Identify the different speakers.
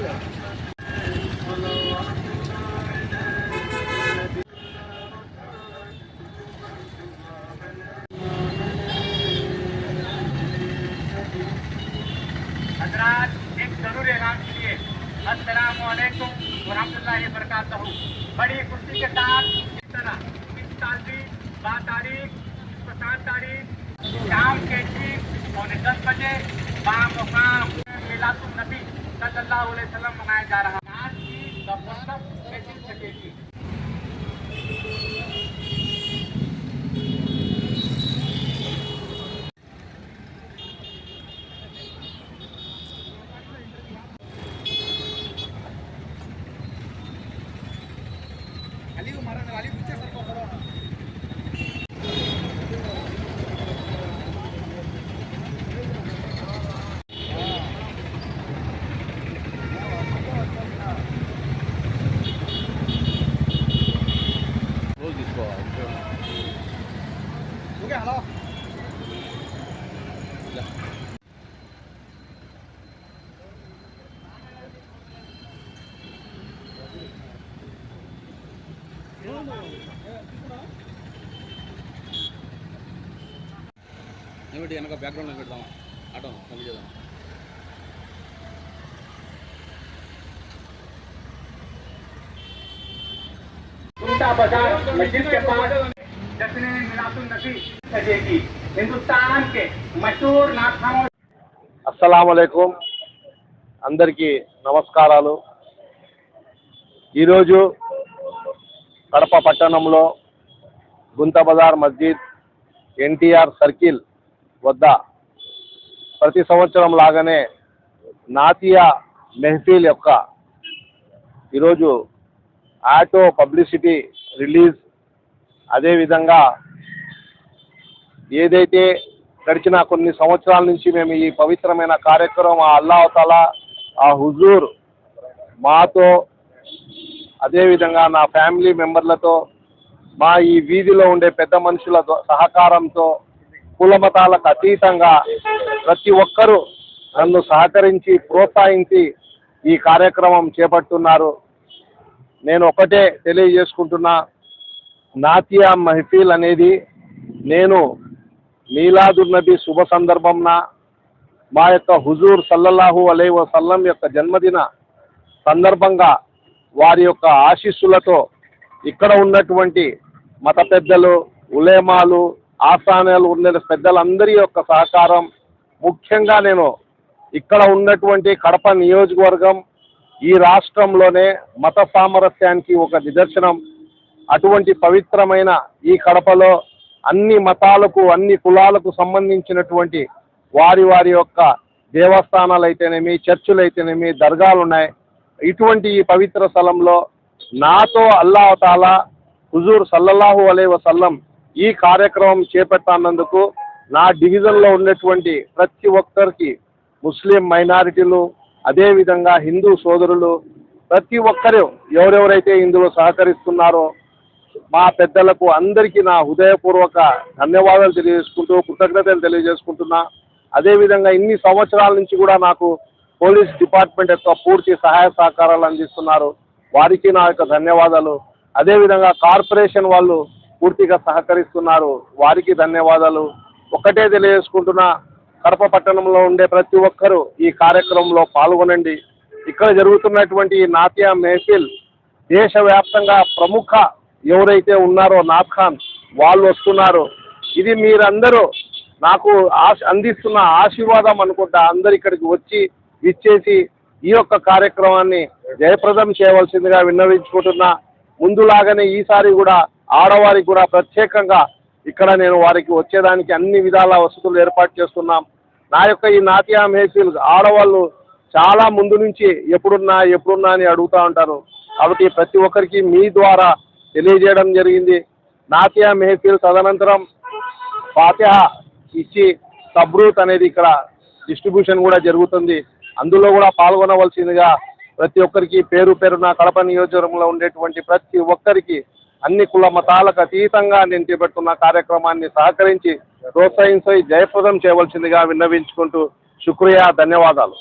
Speaker 1: एक ज़रूर ऐलान कीजिए असलकुम वरहमल वरक बड़ी खुशी के साथ इस तरह इस साल भी बारह तारीख सात तारीख, शाम के ठीक पौने दस बजे बाम मुकाम मिलातुल नबी सल्लल्लाहु अलैहि वसल्लम मनाया जा रहा है। आज की दबोसम खेती सकेगी
Speaker 2: ಅಲ್ಲಿಗೂ ಮರ ಅಲ್ಲಿಗೂ ಬಿಚ್ಚ ಸ್ವಲ್ಪ ಬರೋಣ lo
Speaker 1: எப்படி எனக்கு பேக்ரவுண்டில் போயிடலாம் ஆட்டோ தம்பி தான் बजार मस्जिद के पास जश्न मिलातुल नबी सजेगी हिंदुस्तान के मशहूर नाथाओं
Speaker 3: అస్సలాములైకుం అందరికీ నమస్కారాలు ఈరోజు కడప పట్టణంలో గుంత బజార్ మస్జిద్ ఎన్టీఆర్ సర్కిల్ వద్ద ప్రతి సంవత్సరం లాగానే నాతియా మెహఫిల్ యొక్క ఈరోజు ఆటో పబ్లిసిటీ రిలీజ్ అదేవిధంగా ఏదైతే గడిచిన కొన్ని సంవత్సరాల నుంచి మేము ఈ పవిత్రమైన కార్యక్రమం ఆ అల్లావతల ఆ హుజూర్ మాతో అదేవిధంగా నా ఫ్యామిలీ మెంబర్లతో మా ఈ వీధిలో ఉండే పెద్ద మనుషుల సహకారంతో కుల మతాలకు అతీతంగా ప్రతి ఒక్కరూ నన్ను సహకరించి ప్రోత్సహించి ఈ కార్యక్రమం చేపట్టున్నారు నేను ఒకటే తెలియజేసుకుంటున్నా. నాతియా మహఫీల్ అనేది నేను మీలాదుర్ నబీ శుభ సందర్భంన మా యొక్క హుజూర్ సల్లల్లాహు అలై వసల్లం యొక్క జన్మదిన సందర్భంగా వారి యొక్క ఆశీస్సులతో ఇక్కడ ఉన్నటువంటి మత పెద్దలు ఉలేమాలు ఆస్థానాలు ఉన్న పెద్దలందరి యొక్క సహకారం ముఖ్యంగా నేను ఇక్కడ ఉన్నటువంటి కడప నియోజకవర్గం ఈ రాష్ట్రంలోనే మత సామరస్యానికి ఒక నిదర్శనం. అటువంటి పవిత్రమైన ఈ కడపలో అన్ని మతాలకు అన్ని కులాలకు సంబంధించినటువంటి వారి వారి యొక్క దేవస్థానాలు అయితేనేమి చర్చిలు అయితేనేమి దర్గాలు ఉన్నాయి ఇటువంటి ఈ పవిత్ర స్థలంలో నాతో అల్లాహతాలా హుజూర్ సల్లల్లాహు అలై వసల్లం ఈ కార్యక్రమం చేపట్టనందుకు నా డివిజన్లో ఉన్నటువంటి ప్రతి ఒక్కరికి ముస్లిం మైనారిటీలు అదేవిధంగా హిందూ సోదరులు ప్రతి ఒక్కరు ఎవరెవరైతే ఇందులో సహకరిస్తున్నారో మా పెద్దలకు అందరికీ నా హృదయపూర్వక ధన్యవాదాలు తెలియజేసుకుంటూ కృతజ్ఞతలు తెలియజేసుకుంటున్నా. అదేవిధంగా ఇన్ని సంవత్సరాల నుంచి కూడా నాకు పోలీస్ డిపార్ట్మెంట్ యొక్క పూర్తి సహాయ సహకారాలు అందిస్తున్నారు. వారికి నా యొక్క ధన్యవాదాలు. అదేవిధంగా కార్పొరేషన్ వాళ్ళు పూర్తిగా సహకరిస్తున్నారు. వారికి ధన్యవాదాలు. ఒకటే తెలియజేసుకుంటున్నా కడప పట్టణంలో ఉండే ప్రతి ఒక్కరూ ఈ కార్యక్రమంలో పాల్గొనండి. ఇక్కడ జరుగుతున్నటువంటి ఈ నాట్య మెహఫిల్ దేశవ్యాప్తంగా ప్రముఖ ఎవరైతే ఉన్నారో నాథ్ ఖాన్ వాళ్ళు వస్తున్నారు. ఇది మీరందరూ నాకు అందిస్తున్న ఆశీర్వాదం అనుకుంటా అందరు ఇక్కడికి వచ్చి ఇచ్చేసి ఈ యొక్క కార్యక్రమాన్ని జయప్రదం చేయవలసిందిగా విన్నవించుకుంటున్నా. ముందులాగానే ఈసారి కూడా ఆడవారికి కూడా ప్రత్యేకంగా ఇక్కడ నేను వారికి వచ్చేదానికి అన్ని విధాల వసతులు ఏర్పాటు చేస్తున్నాం. నా యొక్క ఈ నాట్య మేఫిల్ ఆడవాళ్ళు చాలా ముందు నుంచి ఎప్పుడున్నా ఎప్పుడున్నా అని అడుగుతూ ఉంటారు. కాబట్టి ప్రతి ఒక్కరికి మీ ద్వారా తెలియజేయడం జరిగింది. నాతియా మెహఫిల్ తదనంతరం ఫాతిహ ఇచ్చి సబ్రూత్ అనేది ఇక్కడ డిస్ట్రిబ్యూషన్ కూడా జరుగుతుంది. అందులో కూడా పాల్గొనవలసిందిగా ప్రతి ఒక్కరికి పేరు పేరున కడప నియోజకవర్గంలో ఉండేటువంటి ప్రతి ఒక్కరికి అన్ని కుల మతాలకు అతీతంగా నేను చేపడుతున్న కార్యక్రమాన్ని సహకరించి ప్రోత్సహించి జయప్రదం చేయవలసిందిగా విన్నవించుకుంటూ శుక్రియా ధన్యవాదాలు.